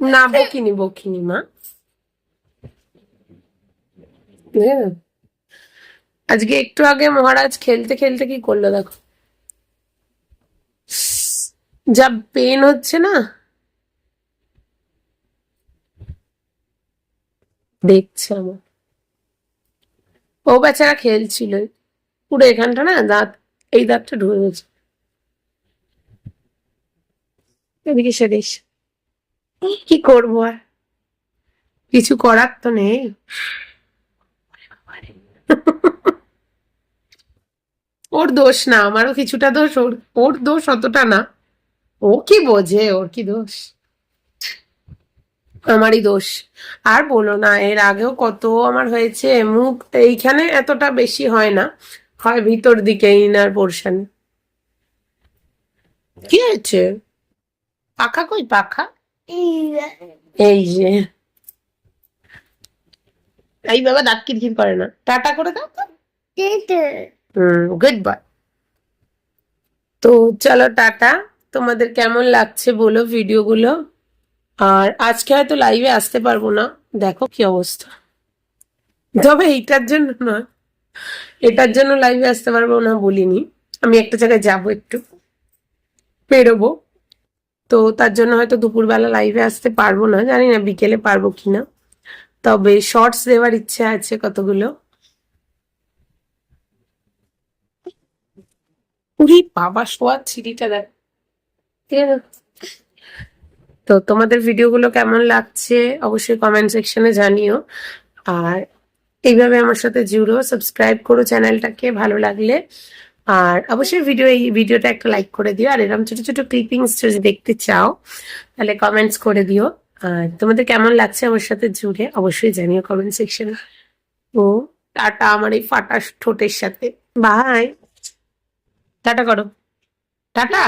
না, বকিনি বকিনি, মা। আজকে একটু আগে মহারাজ খেলতে খেলতে কি করল, দেখো। যা পেন হচ্ছে না। দেখছে আমার। ও বেচারা খেলছিল। পুরো এখানটা না দাঁত, এই দাঁতটা ঢুকে গেছে। এদিকে সেদিস কি করব আর? কিছু করার তো নেই। ওর দোষ না আমারও কিছুটা দোষ ওর ওর দোষ অতটা না। ও কি বোঝে ওর কি দোষ? আমারই দোষ। আর বলো না এর আগেও কত আমার হয়েছে মুখ এইখানে এতটা বেশি হয় না। হয় ভিতর দিকে ইনার পোর্শন কি হয়েছে? পাখা কই পাখা? এই যে। এই বাবা দাঁত কিরকির করে না। টাটা করে দাও তো। গুড বাই তো চলো টাটা। তোমাদের কেমন লাগছে বলো ভিডিওগুলো? আর আজকে হয়তো লাইভে আসতে পারব না। দেখো কি অবস্থা। তবে এইটার জন্য না এটার জন্য লাইভে আসতে পারব না বলিনি। আমি একটা জায়গায় যাব একটু। বেরোবো। তো তার জন্য হয়তো দুপুরবেলা লাইভে আসতে পারব না, জানি না বিকেলে পারব কিনা। তবে শর্টস দেওয়ার ইচ্ছে আছে কতগুলো? উরি বাবা শোয়ার ছিঁড়িটা দেখ। তো তোমাদের ভিডিওগুলো কেমন লাগছে অবশ্যই কমেন্ট সেকশনে জানিও। আর এইভাবে আমার সাথে জুড়ো সাবস্ক্রাইব করো চ্যানেলটাকে ভালো লাগলে। আর অবশ্যই ভিডিও এই ভিডিওটা একটা লাইক করে দিও। আর এরকম ছোট ছোট ক্লিপিংস যদি দেখতে চাও, তাহলে কমেন্টস করে দিও। আর তোমাদের কেমন লাগছে আমার সাথে জুড়ে অবশ্যই জানিও কমেন্ট সেকশনে ও, টাটা আমার এই ফাটা ঠোঁটের সাথে। বাই টাটা করো। টাটা।